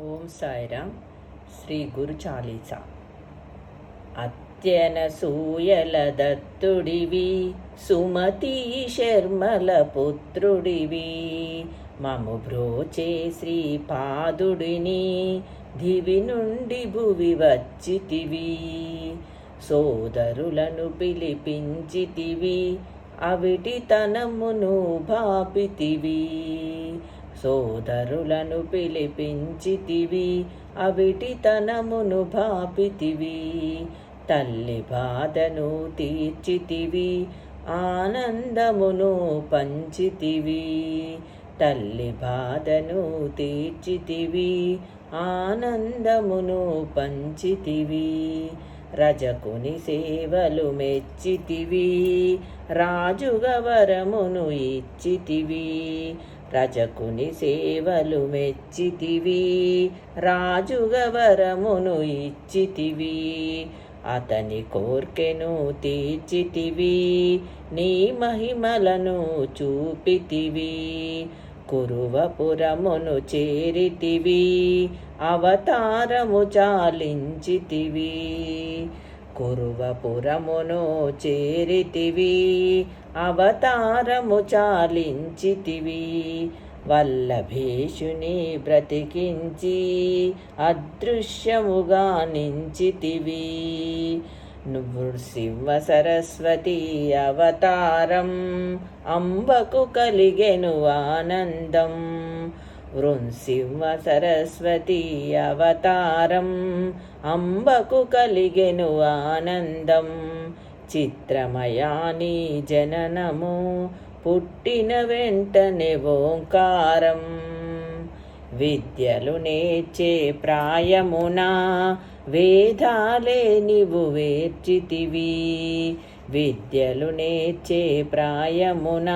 ఓం సాయిరామ్ శ్రీ గురు చాలీస. అత్యన సూయల దత్తుడివి సుమతి శర్మల పుత్రుడివి. మము బ్రోచే శ్రీపాదుడిని దివి నుండి భువి వచ్చితివి. సోదరులను పిలిపించితివి అవిటి తనమును భాపితివి. సోదరులను పిలిపించితివి అవిటి తనమును భాపితివి. తల్లి బాధను తీర్చితివి ఆనందమును పంచితివి. తల్లి బాధను తీర్చితివి ఆనందమును పంచితివి. రజకుని సేవలు మెచ్చితివి రాజుగవరమును ఇచ్చితివి. రజకుని సేవలు మెచ్చితివి రాజుగవరమును ఇచ్చితివి అతని కోర్కెను తీర్చితివి నీ మహిమలను చూపితివి కురువపురమును చేరితివి అవతారము చాలించితివి కురువపురమును చేరితివి అవతారము చాలించితివి. వల్లభేషుని బ్రతికించి అదృశ్యముగా నించితివి. నృసింహ సరస్వతి అవతారం అంబకు కలిగెను ఆనందం. వృంసింహ సరస్వతి అవతారం అంబకు కలిగెను ఆనందం. చిత్రమయాని జననము పుట్టిన వెంటనే ఓంకారం. విద్యలు నేర్చే ప్రాయమున వేదాలే నీవు వేర్చితివి. విద్యలు నేర్చే ప్రాయమున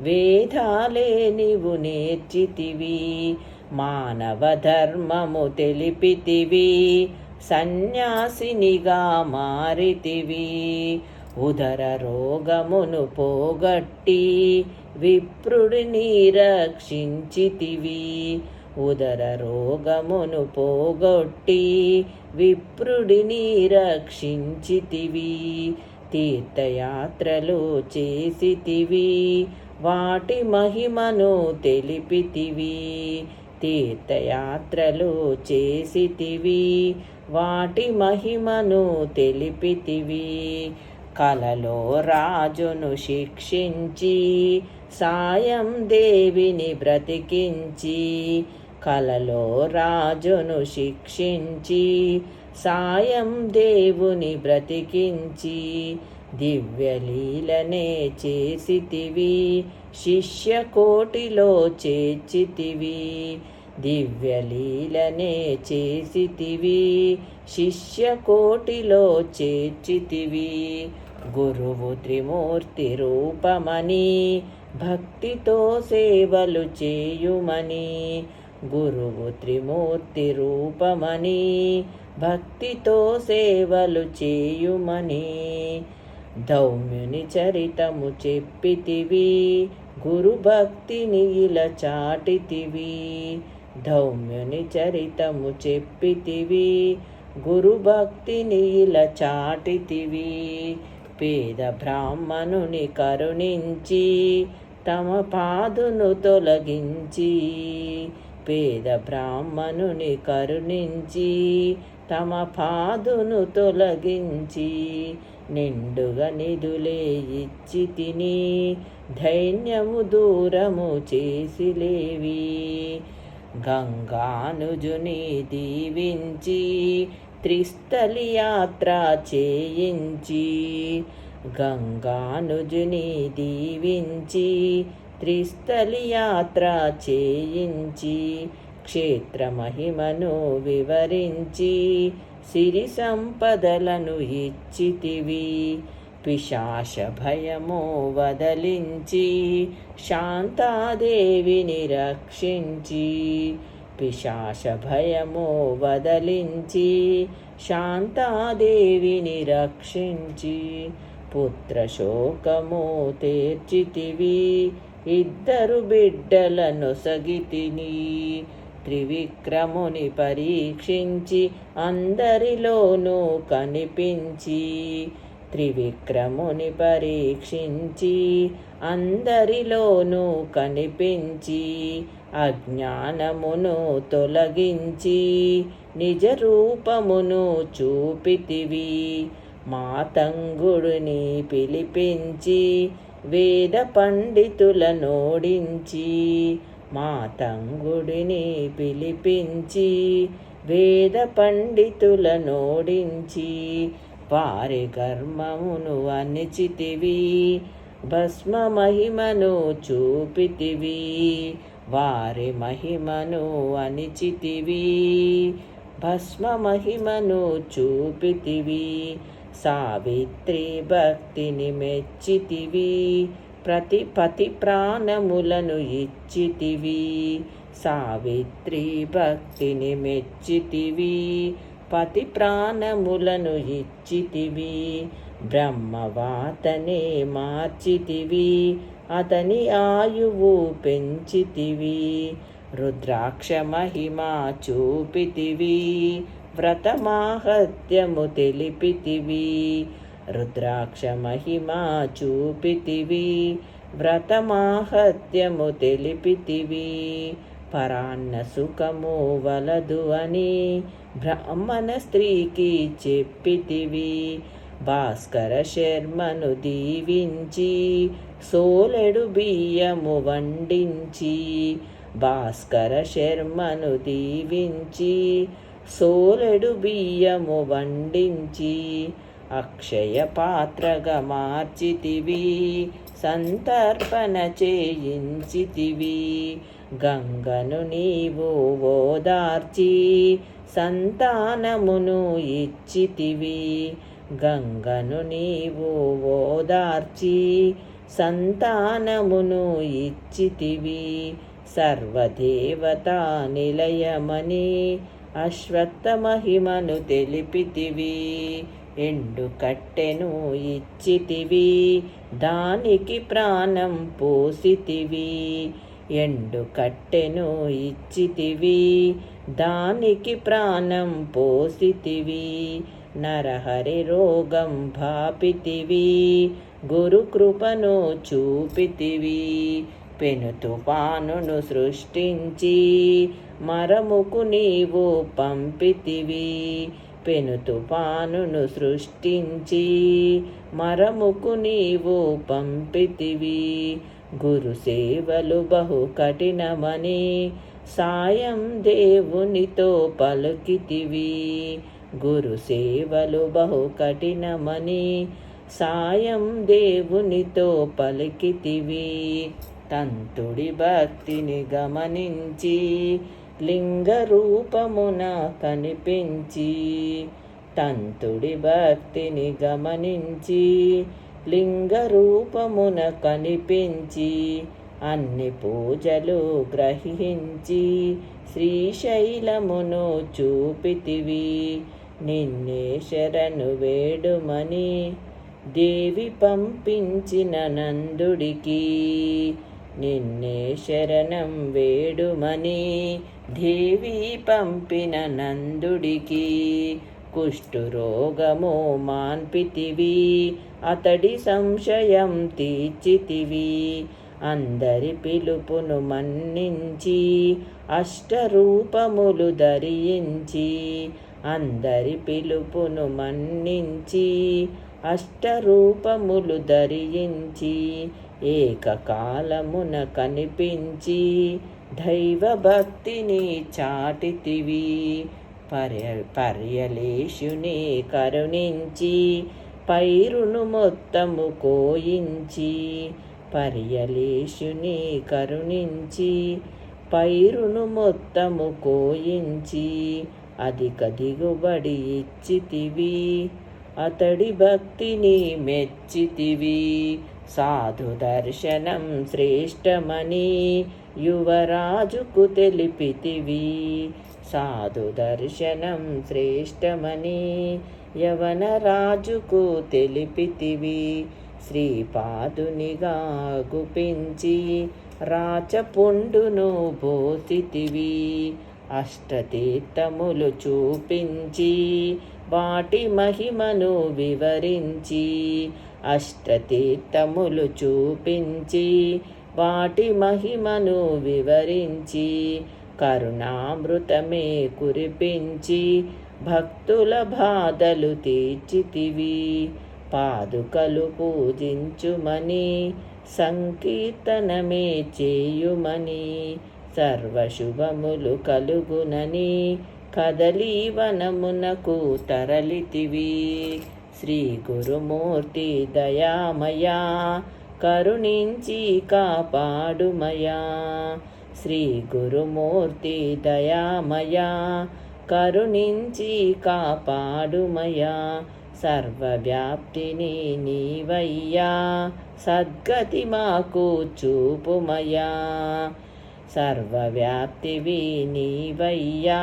వేదాలే నీవు నేర్చితివి. మానవ ధర్మము తెలిపితివి. సన్యాసినిగా మారితివి. ఉదర రోగమును పోగొట్టి విప్రుడిని రక్షించితివి ఉదర రోగమును పోగొట్టి విప్రుడిని రక్షించితివి తీర్థయాత్రలు చేసితివి. వాటి మహిమను తెలిపితివి. తీర్థయాత్రలు చేసితివి. వాటి మహిమను తెలిపితివి. కలలో రాజును శిక్షించి సాయం దేవిని బ్రతికించి కలలో రాజును శిక్షించి సాయం దేవుని బ్రతికించి దివ్యలీలనే చేసితివి శిష్య కోటిలో చేర్చితివి. దివ్యలీలనే చేసితివి శిష్య కోటిలో చేర్చితివి. గురువు త్రిమూర్తి రూపమని భక్తితో సేవలు చేయుమని. గురువు త్రిమూర్తి రూపమని భక్తితో సేవలు చేయుమని. దౌమ్యుని చరితము చెప్పితివి గురుభక్తిని ఇలా చాటితివి. ధౌమ్యుని చరితము చెప్పితివి గురుభక్తిని ఇలా చాటితివి. పేద బ్రాహ్మణుని కరుణించి తమ పాదును తొలగించి. పేద బ్రాహ్మణుని కరుణించి తమ పాదును తొలగించి. నిండుగా నిధులే ఇచ్చి తిని ధైన్యము దూరము చేసిలేవి గంగానుజుని దీవించి త్రిస్థలి యాత్ర చేయించి గంగానుజుని దీవించి త్రిస్థలి యాత్ర చేయించి క్షేత్ర మహిమను వివరించి సిరి సంపదలను ఇచ్చితివి. పిశాశ భయము వదలించి శాంతాదేవిని రక్షించి పిశాశ భయము వదలించి శాంతాదేవిని రక్షించి పుత్రశోకము తీర్చితివి ఇద్దరు బిడ్డలను సగితిని. త్రివిక్రముని పరీక్షించి అందరిలోనూ కనిపించి త్రివిక్రముని పరీక్షించి అందరిలోనూ కనిపించి అజ్ఞానమును తొలగించి నిజ రూపమును చూపితివి. మాతంగుడిని పిలిపించి వేద పండితుల నోడించి మాతంగుడిని పిలిపించి వేద పండితుల పారి కర్మమును గర్మమును అనిచితివి భస్మ మహిమను చూపితివి. వారి మహిమను అనిచితివి భస్మ మహిమను చూపితివి. సావిత్రి భక్తిని మెచ్చితివి ప్రతి పతి ప్రాణములను ఇచ్చితివి. సావిత్రి భక్తిని మెచ్చితివి పతి ప్రాణములను ఇచ్చితివి బ్రహ్మవాతనే మార్చితివి అతని ఆయువు పెంచితివి రుద్రాక్ష మహిమ చూపితివి వ్రతమాహత్యము తెలిపితివి రుద్రాక్ష మహిమ చూపితివి వ్రతమాహత్యము తెలిపితివి పరాన్న సుఖము వలదు అని బ్రాహ్మణ స్త్రీకి చెప్పితివి. భాస్కర శర్మను దీవించి సోలెడు బియ్యము వండించి భాస్కర శర్మను దీవించి సోలెడు బియ్యము వండించి అక్షయ పాత్రగా మార్చితివి సంతర్పణ చేయించితివి. గంగను నీవు ఓదార్చి సంతానమును ఇచ్చితివి. గంగను నీవు ఓదార్చి సంతానమును ఇచ్చితివి. సర్వదేవతా నిలయమని అశ్వత్థ మహిమను తెలిపితివి. ఎండు కట్టెను ఇచ్చితివి. దానికి ప్రాణం పోసితివి. ఎండు కట్టెను ఇచ్చితివి దానికి ప్రాణం పోసితివి నరహరి రోగం భాపితివి గురుకృపను చూపితివి. పెను తుఫానును సృష్టించి మరముకు నీవు పంపితివి. పెను తుఫానును సృష్టించి మరముకు నీవు పంపితివి. గురు సేవలు బహు కఠినమని సాయం దేవునితో పలుకితివి. గురు సేవలు బహు కఠినమని సాయం దేవునితో పలికితివి. తంతుడి భక్తిని గమనించి లింగ రూపమున కనిపించి తంతుడి భక్తిని గమనించి లింగరూపమున కనిపించి అన్ని పూజలు గ్రహించి శ్రీశైలమును చూపితివి. నిన్నే శరణు వేడుమని దేవి పంపించిన నందుడికి నిన్నే శరణం వేడుమని దేవి పంపిన నందుడికి కుష్ఠురోగము మాన్పితివి. అతడి సంశయం తీర్చితివి. అందరి పిలుపును మన్నించి అష్టరూపములు ధరించి అందరి పిలుపును మన్నించి అష్టరూపములు ధరించి ఏకకాలమున కనిపించి దైవభక్తిని చాటితివి. పర్య పర్యలేషుని కరుణించి పైరును మొత్తము కోయించి పర్యలేషుని కరుణించి పైరును మొత్తము కోయించి అధిక దిగుబడి ఇచ్చితివి. అతడి భక్తిని మెచ్చితివి. సాధు దర్శనం శ్రేష్టమని యువరాజుకు తెలిపితివి. సాధు దర్శనం శ్రేష్టమని యవనరాజుకు తెలిపితివి. శ్రీపాదునిగా గుపించి రాచపుండును బోసితివి. అష్టతీర్థములు చూపించి వాటి మహిమను వివరించి అష్టతీర్థములు చూపించి వాటి మహిమను వివరించి కరుణామృతమే కురిపించి భక్తుల బాధలు తీర్చితివి. పాదుకలు పూజించుమని సంకీర్తనమే చేయుమని సర్వశుభములు కలుగునని కదలి వనమునకు తరలితివి. శ్రీ గురుమూర్తి దయామయా కరుణించి కాపాడుమయా. శ్రీ గురుమూర్తి దయామయా కరుణించి కాపాడుమయా సర్వవ్యాప్తిని నీవయ్యా. సద్గతి మాకు చూపుమయా సర్వవ్యాప్తివి నీవయ్యా.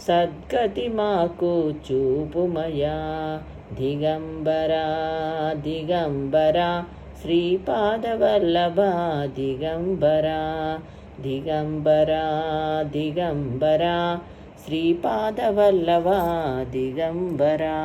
సద్గతి మాకు చూపుమయా దిగంబరా దిగంబరా శ్రీపాదవల్లభ దిగంబరా దిగంబరా దిగంబరా శ్రీపాదవల్లవా దిగంబరా